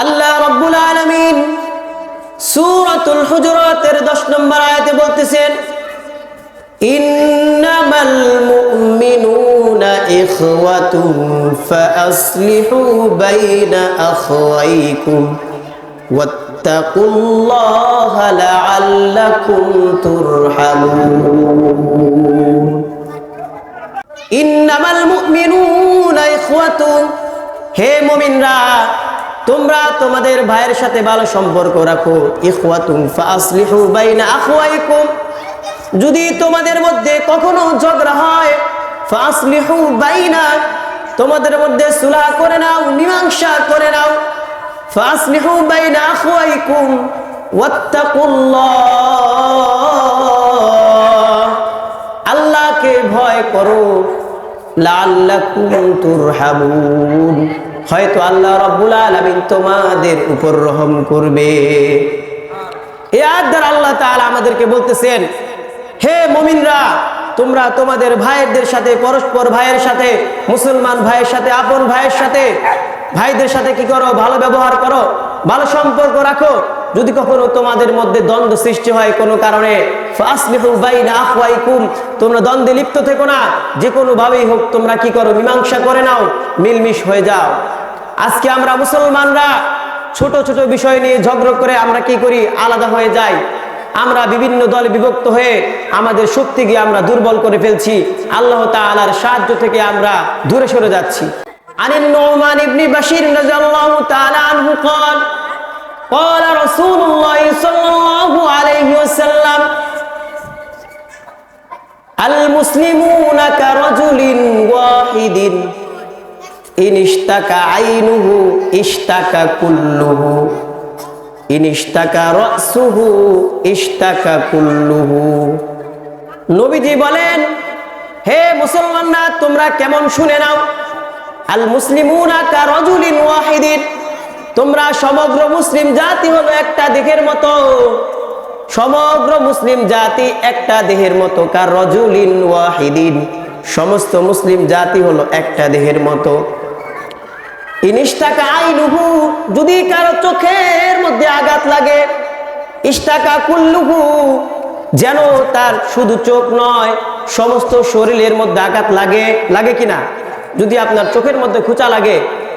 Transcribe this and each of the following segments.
আল্লাহ রব্বুল আলামিন সূরাতুল হুজুরাতের 10 নম্বর আয়াতে বলতেছেন, ইন্নামাল মুমিনুনা ইখওয়াতুন ফাআসলিহু বাইনা আখওয়াইকুম ওয়াত্তাকুল্লাহা লাআল্লাকুম তুরহামুন. ইন্নামাল মুমিনুনা ইখওয়াতুন, হে মুমিনরা তোমরা তোমাদের ভাইয়ের সাথে ভালো সম্পর্ক রাখো। যদি তোমাদের মধ্যে কখনো ঝগড়া হয় তোমাদের মধ্যে সুলাহ করে নাও, মীমাংসা করে নাও। আল্লাহকে ভয় করো লাল্লাকুম তুরহামুন। হয়তো আল্লাহ রব্বুল আলমিন তোমাদের উপর রহম করবে। এ দ্বারা আল্লাহ তালা আমাদেরকে বলতেছেন, হে মমিনরা, তোমরা তোমাদের ভাইয়ের সাথে, পরস্পর ভাইয়ের সাথে, মুসলমান ভাইয়ের সাথে, আপন ভাইয়ের সাথে, ভাইদের সাথে কি করো? ভালো ব্যবহার করো? ভালো সম্পর্ক রাখো? যদি কখনো তোমাদের মধ্যে দ্বন্দ্ব সৃষ্টি হয় কোনো কারণে ফাসলিহু বাইনা আখওয়াইকুম তোমরা দ্বন্দ্বে লিপ্ত থেকো না যে কোনো ভাবেই হোক তোমরা কি করো মীমাংসা করে নাও মিলমিশ হয়ে যাও আজকে আমরা মুসলমানরা ছোট ছোট বিষয় নিয়ে ঝগড়া করে আমরা কি করি আলাদা হয়ে যাই আমরা বিভিন্ন দলে বিভক্ত হয়ে আমাদের শক্তি গিয়ে আমরা দুর্বল করে ফেলছি আল্লাহ তাআলার সাহায্য থেকে আমরা দূরে সরে যাচ্ছি عن النعمان بن بشير رضي الله تعالى عنه قال قال رسول الله صلى الله عليه وسلم المسلمون كرجل واحد إن اشتكى عينه اشتكى كله إن اشتكى رأسه اشتكى كله নবীজি বলেন হে মুসলমানরা তোমরা কেমন শুনে নাও আল মুসলিমুনা কা রজুলিন ওয়াহিদিন তোমরা সমগ্র মুসলিম জাতি হলো একটা দেহের মতো। সমগ্র মুসলিম জাতি একটা দেহের মতো, কার রজুলিন ওয়াহিদিন। সমস্ত মুসলিম জাতি হলো একটা দেহের মতো। ইনিস্টাকা আইনুহু, যদি কারও চোখের মধ্যে আঘাত লাগে ইস্টাকা কুল্লুহু, যেন তার শুধু চোখ নয়, সমস্ত শরীরের মধ্যে আঘাত লাগে লাগে কিনা? যদি আপনার চোখের মধ্যে খুচা লাগে,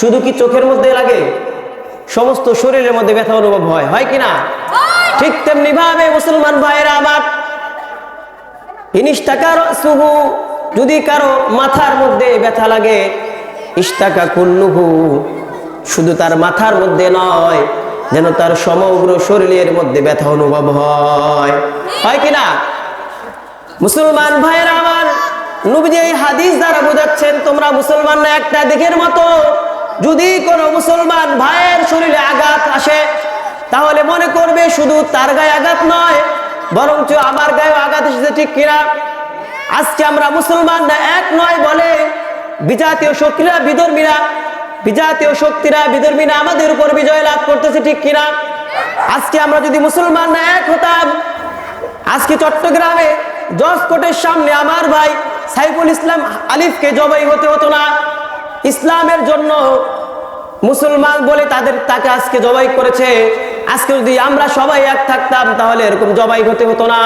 শুধু কি চোখের মধ্যে লাগে? সমস্ত শরীরের মধ্যে ব্যথা অনুভব হয়। হয় কিনা? ঠিক তেমনি ভাবে মুসলমান ভাইয়েরা আমার। ইনিস্টাকার সুহু যদি কারও মাথার মধ্যে ব্যথা লাগে ইস্তাকা কুল্লুহু শুধু তার মাথার মধ্যে নয় যেন তার সমগ্র শরীরের মধ্যে ব্যথা অনুভব হয়। হয় কিনা? মুসলমান ভাইয়েরা আমার নবীজি এই হাদিস দ্বারা বোঝাচ্ছেন তোমরা মুসলমান না একটা দিকের মতো। যদি কোনো মুসলমান ভাইয়ের শরীরে আঘাত আসে, তাহলে মনে করবে শুধু তার গায়ে আঘাত নয়, বরঞ্চ আমার গায়ে আঘাত এসেছে, ঠিক কিনা? আজকে আমরা মুসলমান না এক নয় বলে বিজাতীয় শক্তিরা, বিধর্মীরা, বিজাতীয় শক্তিরা, বিধর্মীরা আমাদের উপর বিজয় লাভ করতেছে, ঠিক কিনা? আজকে আমরা যদি মুসলমান না এক হতাম, আজকে চট্টগ্রামে জজ কোর্টের সামনে আমার ভাই সাইফুল ইসলাম আলিফকে জবাই হতে হতো না। ইসলামের জন্য মুসলমান বলে তাদের, তাকে আজকে জবাই করেছে। আজকে যদি আমরা সবাই এক থাকতাম, তাহলে এরকম জবাই হতে হতো না।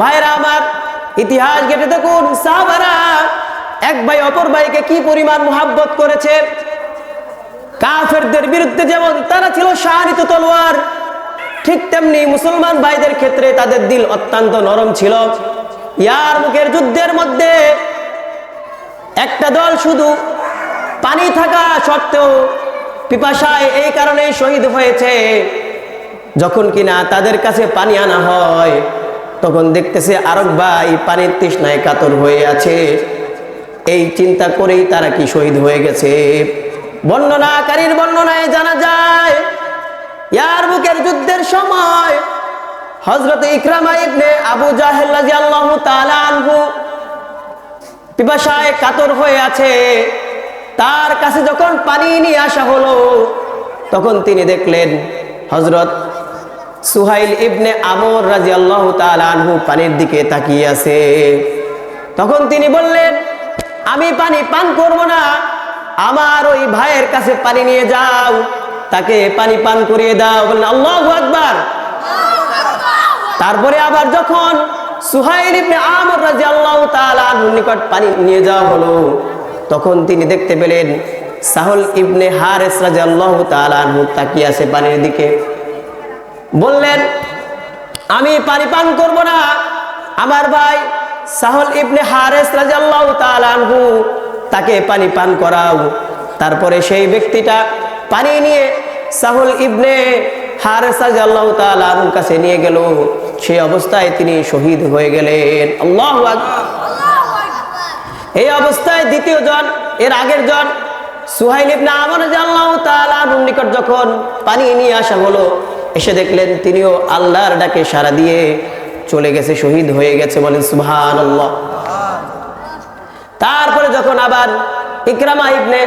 ভাইরা আমার, ইতিহাস ঘেটে দেখুন, সাহাবারা এক ভাই, অপর ভাইকে কি পরিমাণ মোহাব্বত করেছে? কাফেরদের বিরুদ্ধে যেমন তারা ছিল শাহানিত তলোয়ার, ঠিক তেমনি মুসলমান ভাইদের ক্ষেত্রে তাদের দিল অত্যন্ত নরম ছিল। ইয়ার মুখের যুদ্ধের মধ্যে একটা দল শুধু পানি থাকা সত্ত্বেও পিপাসায় এই কারণে শহীদ হয়েছে। যখন কিনা তাদের কাছে পানি আনা হয়, তখন দেখতেছে আরক ভাই পানির তৃষ্ণায় কাতর হয়ে আছে। এই চিন্তা করেই তারা কি শহীদ হয়ে গেছে? বর্ণনাকারীর বর্ণনায় জানা যায়, ইয়ার বুকের যুদ্ধের সময় হজরত ইকরামা ইবনে আবু জাহেল রাদিয়াল্লাহু তাআলা আনহু পিপাসায় কাতর হয়ে আছে। তার কাছে যখন পানি নিয়ে আসা হলো, তখন তিনি দেখলেন হজরত সুহাইল ইবনে আমর রাদিয়াল্লাহু তাআলা আনহু পানির দিকে তাকিয়ে আছে। তখন তিনি বললেন, আমি পানি পান করব না, আমার ওই ভাইয়ের কাছে পানি নিয়ে যাও, তাকে পানি পান করিয়ে দাও। বললেন, আল্লাহ আকবার। তারপরে আবার যখন সুহাইল ইবনে আমর রাদিয়াল্লাহু তাআলা আনহুর নিকট পানি নিয়ে যাওয়া হলো তখন তিনি দেখতে পেলেন সাহল ইবনে তাআলা আনহু তাকিয়ে আছে পানির দিকে। বললেন, আমি পানি পান করব না। আমার ভাই সাহল ইবনে হারেস আনহু তাকে পানি পান করাও। তারপরে সেই ব্যক্তিটা পানি নিয়ে সাহুল ইবনে হারেস তাআলা আনহুর কাছে নিয়ে গেল। সেই অবস্থায় তিনি শহীদ হয়ে গেলেন। আল্লাহু এই অবস্থায় দ্বিতীয় জন, এর আগের জন, সুহাইল ইবনে আমর রাদিয়াল্লাহু তাআলা আনহুর নিকট যখন পানি নিয়ে আসা হলো, এসে দেখলেন তিনিও আল্লাহর ডাকে সাড়া দিয়ে চলে গেছে, শহীদ হয়ে গেছে বলেন, সুবহানাল্লাহ। তারপরে যখন আবার ইকরামা ইবনে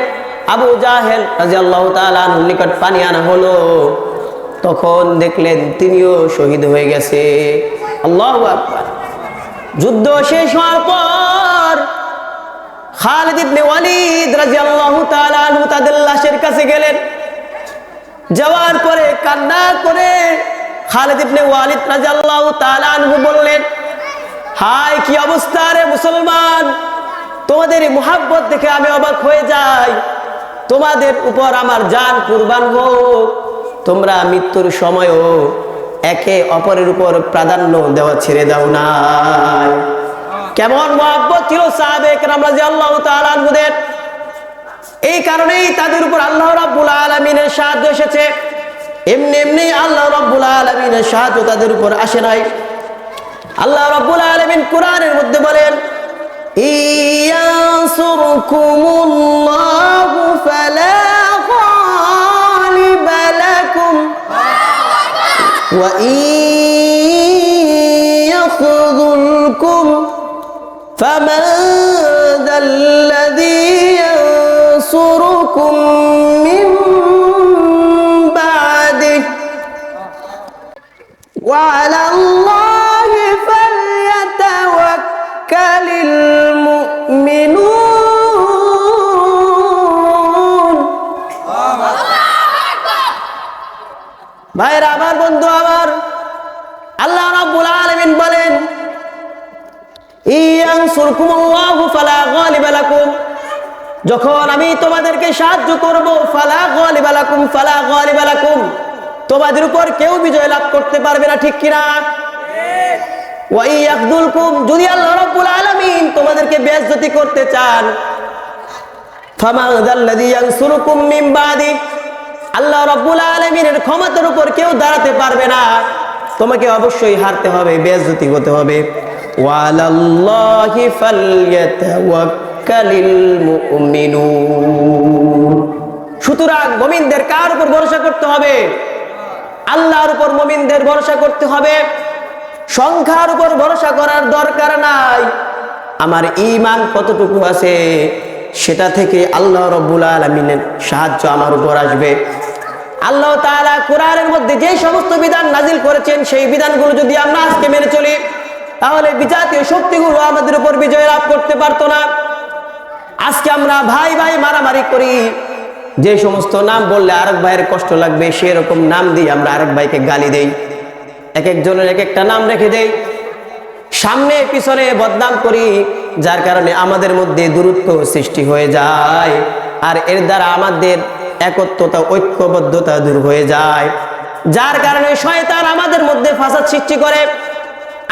আবু জাহেল রাদিয়াল্লাহু তাআলা আনহুর নিকট পানি আনা হলো, তখন দেখলেন তিনিও শহীদ হয়ে গেছে। আল্লাহু যুদ্ধ শেষ হওয়ার পর খালিদ ইবনে ওয়ালিদ রাদিয়াল্লাহু তাআলা আনহু তাদের লাশের কাছে গেলেন। যাওয়ার পরে কান্না করে খালিদ ইবনে ওয়ালিদ রাদিয়াল্লাহু তাআলা আনহু বললেন, হায়, কি অবস্থা রে মুসলমান? তোমাদের এই মুহাব্বত দেখে আমি অবাক হয়ে যাই। তোমাদের উপর আমার জান কুরবান হোক। তোমরা মৃত্যুর সময়ও একে অপরের উপর প্রাধান্য দেওয়া ছেড়ে দাও নাই। কেমন মহাব্বত ছিল সাহাবেক রামরাজি আল্লাহ তালানহুদের এই কারণেই তাদের উপর আল্লাহ রাব্বুল আলমিনের সাহায্য এসেছে। এমনি এমনি আল্লাহ রাব্বুল আলমিনের সাহায্য তাদের উপর আসে নাই। আল্লাহ রাব্বুল আলামিন কোরআনের মধ্যে বলেন, ইয়ানসুরকুমুল্লাহু ফামান যখন আমি তোমাদেরকে সাহায্য তোমাদের উপর কেউ বিজয় লাভ করতে পারবে না, ঠিক কিনা? যদি আল্লাহ রাব্বুল আলামিন তোমাদেরকে বেইজ্জতি করতে চান আল্লাহ রাব্বুল আলামিনের ক্ষমতার উপর কেউ দাঁড়াতে পারবে না। তোমাকে অবশ্যই হারতে হবে বেইজ্জতি হতে হবে। ওয়ালাল্লাহি ফালইয়াতাওয়াক্কালিল মুমিনুন সুতরাং মুমিনদের কার উপর ভরসা করতে হবে? আল্লাহর উপর মুমিনদের ভরসা করতে হবে। সংখ্যার উপর ভরসা করার দরকার নাই। আমার ঈমান কতটুকু আছে, সেটা থেকে আল্লাহ রব্বুল আলমিনের সাহায্য আমার উপর আসবে। আল্লাহ তাআলা কোরআনের মধ্যে যে সমস্ত বিধান নাজিল করেছেন, সেই বিধানগুলো যদি আমরা আজকে মেনে চলি তাহলে বিজাতীয় শক্তিগুলো আমাদের উপর বিজয় লাভ করতে পারতো না। আজকে আমরা ভাই ভাই মারামারি করি। যে সমস্ত নাম বললে আরেক ভাইয়ের কষ্ট লাগবে, সেরকম নাম দিয়ে আমরা আরেক ভাইকে গালি দেই। এক একজনের এক একটা নাম রেখে দেই। সামনে পিছনে বদনাম করি, যার কারণে আমাদের মধ্যে দূরত্ব সৃষ্টি হয়ে যায়। আর এর দ্বারা আমাদের একত্রতা ঐক্যবদ্ধতা দূর হয়ে যায়। যার কারণে শয়তান আমাদের মধ্যে ফাসাদ সৃষ্টি করে।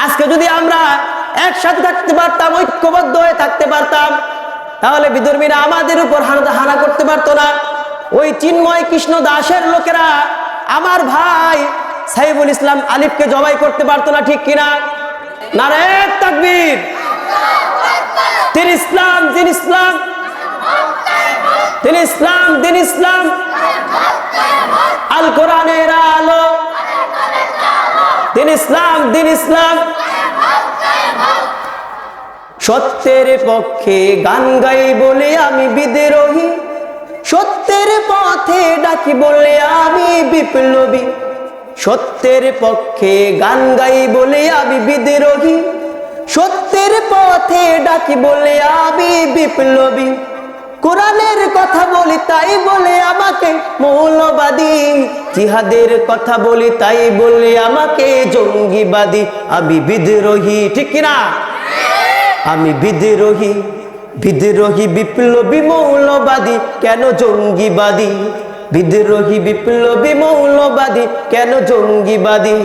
আজকে যদি আমরা একসাথে থাকতে পারতাম, ঐক্যবদ্ধ হয়ে থাকতে পারতাম, তাহলে বিধর্মীরা আমাদের উপর হানা করতে পারতো না। ওই চিন্ময় কৃষ্ণ দাসের লোকেরা আমার ভাই সাইবুল ইসলাম আলিফকে জবাই করতে পারতো না, ঠিক কিনা? নারায়ণ তাকবীর। তিনি ইসলাম, দিন ইসলাম। তিনি ইসলাম, দিন ইসলাম। আল কোরআনের আলো। দিন ইসলাম দিন ইসলাম। সত্যের পক্ষে গান গাই বলে আমি বিদ্রোহী। সত্যের পথে ডাকি বলে আমি বিপ্লবী। সত্যের পক্ষে গান গাই বলে আমি বিদ্রোহী। সত্যের পথে ডাকি বলে আমি বিপ্লবী। কোরআনের কথা বলি, তাই বলে আমাকে মৌলবাদী। জিহাদের কথা বলি, তাই বলে আমাকে জঙ্গিবাদী। আমি বিদ্রোহী, ঠিক কিনা? আমি বিদ্রোহী বিদ্রোহী বিপ্লবী মৌলবাদী, কেন জঙ্গিবাদী? বিদ্রোহী বিপ্লবী মৌলবাদী, কেন জঙ্গিবাদী?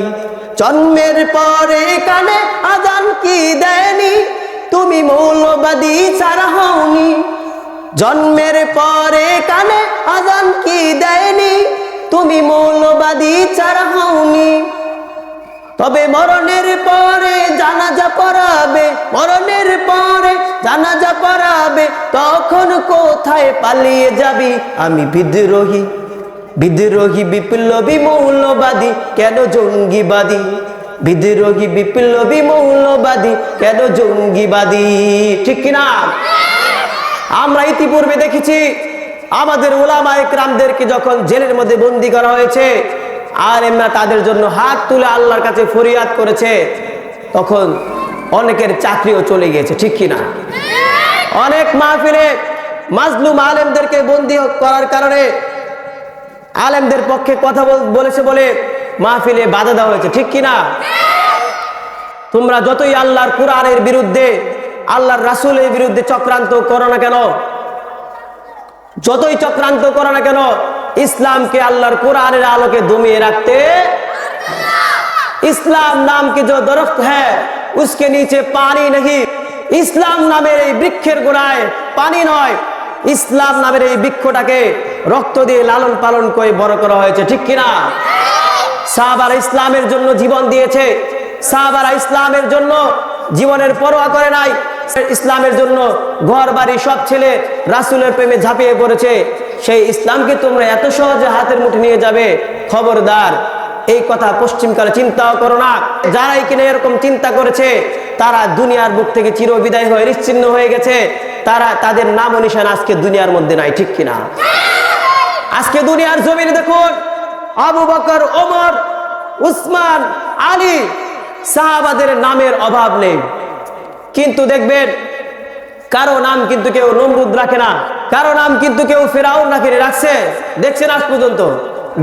জন্মের পরে কানে আজান কি দেয়নি? তুমি মৌলবাদী ছাড়া হওনি। জন্মের পরে কানে আজান কি দেয়নি? তুমি মৌলবাদী ছাড়া হওনি। তবে মরণের পরে জানাজা পড়াবে, মরণের পরে জানাজা পড়াবে, তখন কোথায় পালিয়ে যাবি? আমি বিদ্রোহী বিদ্রোহী বিপ্লবী মৌলবাদী, কেন জঙ্গিবাদী? বিদ্রোহী বিপ্লবী মৌলবাদী, কেন জঙ্গিবাদী? ঠিক কিনা? আমরা ইতিপূর্বে দেখেছি, আমাদের ওলামা একরামদেরকে যখন জেলের মধ্যে বন্দি করা হয়েছে আর এমনা তাদের জন্য হাত তুলে আল্লাহর কাছে ফরিয়াদ করেছে, তখন অনেকের চাকরিও চলে গিয়েছে, ঠিক কিনা? অনেক মাহফিলে মাজলুম আলেমদেরকে বন্দি করার কারণে আলেমদের পক্ষে কথা বল- বলেছে বলে মাহফিলে বাধা দেওয়া হয়েছে, ঠিক কিনা? তোমরা যতই আল্লাহর কোরআনের বিরুদ্ধে আল্লাহর রাসুলের বিরুদ্ধে চক্রান্ত করো না কেন? যতই চক্রান্ত করো না কেন, ইসলামকে আল্লাহর কোরআনের আলোকে দমিয়ে রাখতে ইসলাম নামকে যে দরখ হ্যাঁ উসকে নিচে পানি নেই। ইসলাম নামের এই বৃক্ষের গোড়ায় পানি নয়। ইসলাম নামের এই বৃক্ষটাকে রক্ত দিয়ে লালন পালন করে বড় করা হয়েছে, ঠিক কিনা? সাহাবারা ইসলামের জন্য জীবন দিয়েছে। সাহাবারা ইসলামের জন্য জীবনের পরোয়া করে নাই। ইসলামের জন্য ঘর, বাড়ি, সব ছেলে রাসুলের প্রেমে ঝাঁপিয়ে পড়েছে। সেই ইসলামকে তোমরা এত সহজে হাতের মুঠে নিয়ে যাবে। খবরদার, এই কথা পশ্চিমকালে চিন্তাও করো না। যারাই কিনা এরকম চিন্তা করেছে, তারা দুনিয়ার বুক থেকে চির বিদায় হয়ে নিশ্চিন্ন হয়ে গেছে। তারা তাদের নাম নিশান আজকে দুনিয়ার মধ্যে নাই, ঠিক কিনা? আজকে দুনিয়ার জমিনে দেখুন, আবু বকর, ওমর, উসমান, আলী সাহাবাদের নামের অভাব নেই। কিন্তু দেখবেন, কারও নাম কিন্তু কেউ নমরুদ রাখে না, কারও নাম কিন্তু কেউ ফেরাউন রাখে রাখছে। দেখছেন আজ পর্যন্ত?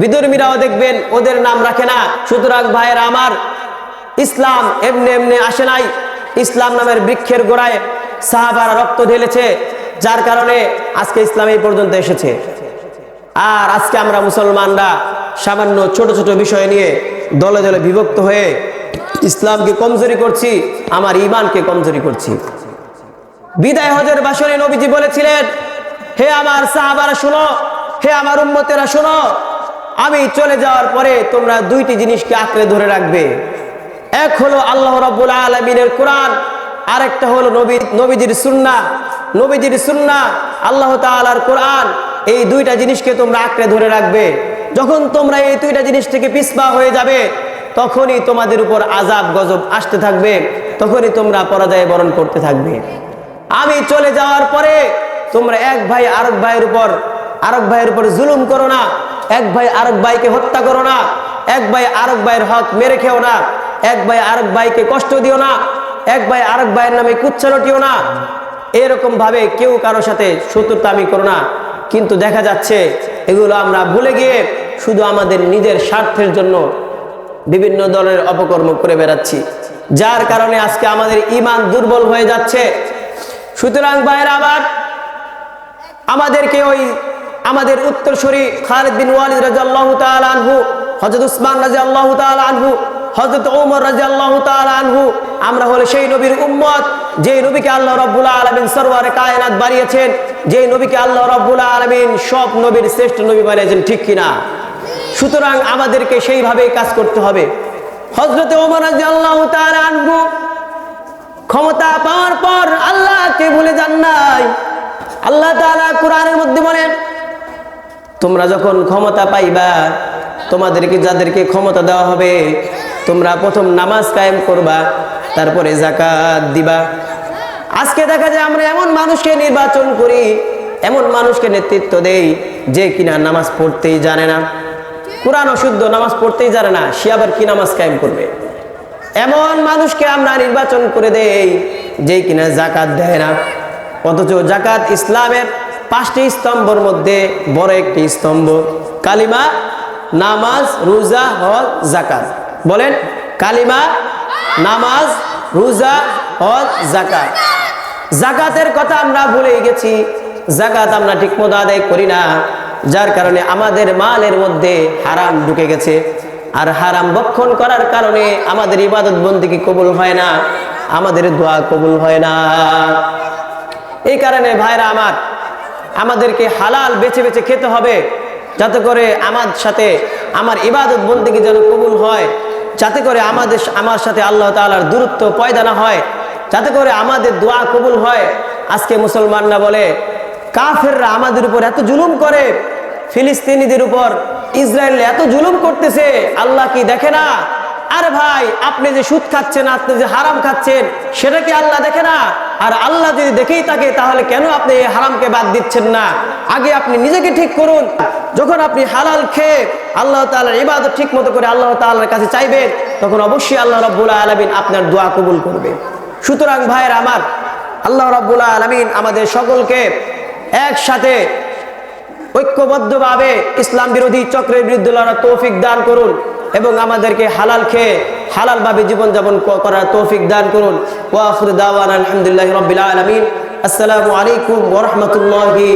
বিদর্মীরাও দেখবেন ওদের নাম রাখে না। সুতরাং ভাইয়ের আমার, ইসলাম এমনি এমনি আসে নাই। ইসলাম নামের বৃক্ষের গোড়ায় সাহাবারা রক্ত ঢেলেছে, যার কারণে আজকে ইসলাম এই পর্যন্ত এসেছে। আর আজকে আমরা মুসলমানরা সামান্য ছোট ছোট বিষয় নিয়ে দলে দলে বিভক্ত হয়ে ইসলামকে কমজোরি করছি, আমার ইমানকে কমজোরি করছি। বিদায় হজের বাসনে নবীজি বলেছিলেন, হে আমার সাহাবারা শোনো, হে আমার উম্মতেরা শোনো, আমি চলে যাওয়ার পরে তোমরা দুইটি জিনিসকে আঁকড়ে ধরে রাখবে। এক হলো আল্লাহ রাব্বুল আলমিনের কোরআন, আরেকটা হলো নবী, নবীজির সুন্না। নবীজির সুন্না, আল্লাহ তাআলার কোরআন, এই দুইটা জিনিসকে তোমরা আঁকড়ে ধরে রাখবে। যখন তোমরা এই দুইটা জিনিস থেকে পিছপা হয়ে যাবে তখনই তোমাদের উপর আজাব গজব আসতে থাকবে, তখনই তোমরা পরাজয় বরণ করতে থাকবে। আমি চলে যাওয়ার পরে তোমরা এক ভাই আরেক ভাইয়ের উপর, আরেক ভাইয়ের উপর জুলুম করো না। এক ভাই আরেক ভাইকে হত্যা করো না। এক ভাই আরেক ভাইয়ের হক মেরে খেও না। এক ভাই আরেক ভাইকে কষ্ট দিও না। এক ভাই আরেক ভাইয়ের নামে কুচ্ছা লটিও না। এরকম ভাবে কেউ কারোর সাথে শত্রুতামি করো না। কিন্তু দেখা যাচ্ছে, এগুলো আমরা ভুলে গিয়ে শুধু আমাদের নিজের স্বার্থের জন্য বিভিন্ন দলের অপকর্ম করে বেড়াচ্ছি। যার কারণে আজকে আমাদের ইমান দুর্বল হয়ে যাচ্ছে। সুতরাং ভাইয়ের, আবার আমাদেরকে ওই আমাদের উত্তরসূরি খালিদ বিন ওয়ালিদ রাজা আল্লাহ আনহু হজরত উসমান রাজা আল্লাহ আনহু হজরত ওমর রাজা আল্লাহ আনহু, আমরা হলে সেই নবীর উম্মত যে নবীকে আল্লাহ রব্বুল আলমিন সরওয়ারে কায়নাত বাড়িয়েছেন যে নবীকে আল্লাহ রব্বুল আলমিন সব নবীর শ্রেষ্ঠ নবী বানিয়েছেন, ঠিক কিনা? সুতরাং আমাদেরকে সেইভাবেই কাজ করতে হবে। হজরত আল্লাহ আনহু ক্ষমতা পাওয়ার পর আল্লাহকে ভুলে যান নাই। আল্লাহ তাআলা কোরআনের মধ্যে বলেন, তোমরা যখন ক্ষমতা পাইবা, তোমাদেরকে যাদেরকে ক্ষমতা দেওয়া হবে, তোমরা প্রথম নামাজ কায়েম করবা, তারপরে জাকাত দিবা। আজকে দেখা যায় আমরা এমন মানুষকে নির্বাচন করি, এমন মানুষকে নেতৃত্ব দেই, যে কিনা নামাজ পড়তেই জানে না। কোরআন অশুদ্ধ, নামাজ পড়তেই জানে না, সে আবার কি নামাজ কায়েম করবে? এমন মানুষকে আমরা নির্বাচন করে দেই যে কিনা জাকাত দেয় না। অথচ জাকাত ইসলামের পাঁচটি স্তম্ভর মধ্যে বড় একটি স্তম্ভ, কালিমা, নামাজ, রোজা, হজ জাকাত বলেন, কালিমা, নামাজ, রোজা, হজ জাকাত জাকাতের কথা আমরা ভুলে গেছি জাকাত আমরা ঠিকমতো আদায় করি না। যার কারণে আমাদের মালের মধ্যে হারাম ঢুকে গেছে। আর হারাম বক্ষণ করার কারণে আমাদের ইবাদত বন্দিকে কবুল হয় না? আমাদের দোয়া কবুল হয় না। এই কারণে ভাইরা আমার, আমাদেরকে হালাল বেছে বেছে খেতে হবে, যাতে করে আমার সাথে আমার ইবাদত বন্দিকে যেন কবুল হয়, যাতে করে আমাদের আমার সাথে আল্লাহ তালার দূরত্ব পয়দা না হয়, যাতে করে আমাদের দোয়া কবুল হয়। আজকে মুসলমানরা বলে কাফেররা আমাদের উপর এত জুলুম করে, ফিলিস্তিনিদের উপর ইসরায়েল এত জুলুম করতেছে, আল্লাহ কি দেখে না? আরে ভাই, আপনি যে সুদ খাচ্ছেন, আপনি যে হারাম খাচ্ছেন, সেটা কি আল্লাহ দেখে না? আর আল্লাহ যদি দেখেই থাকে, তাহলে কেন আপনি এই হারামকে বাদ দিচ্ছেন না? আগে আপনি নিজেকে ঠিক করুন। যখন আপনি হালাল খেয়ে আল্লাহ তাআলার ইবাদত ঠিক মতো করে আল্লাহ তাআলার কাছে চাইবেন, তখন অবশ্যই আল্লাহ রাব্বুল আলামিন আপনার দোয়া কবুল করবে। সুতরাং ভাইয়ের আমার, আল্লাহ রাব্বুল আলামিন আমাদের সকলকে একসাথে ঐক্যবদ্ধভাবে ইসলাম বিরোধী চক্রের বিরুদ্ধে লড়ার তৌফিক দান করুন এবং আমাদেরকে হালাল খেয়ে হালালভাবে জীবনযাপন যাপন করার তৌফিক দান করুন। ওয়াফর দাওয়ান আলহামদুলিল্লাহ রবিল আলমিন। আসসালামু আলাইকুম ওরহমতুল্লাহি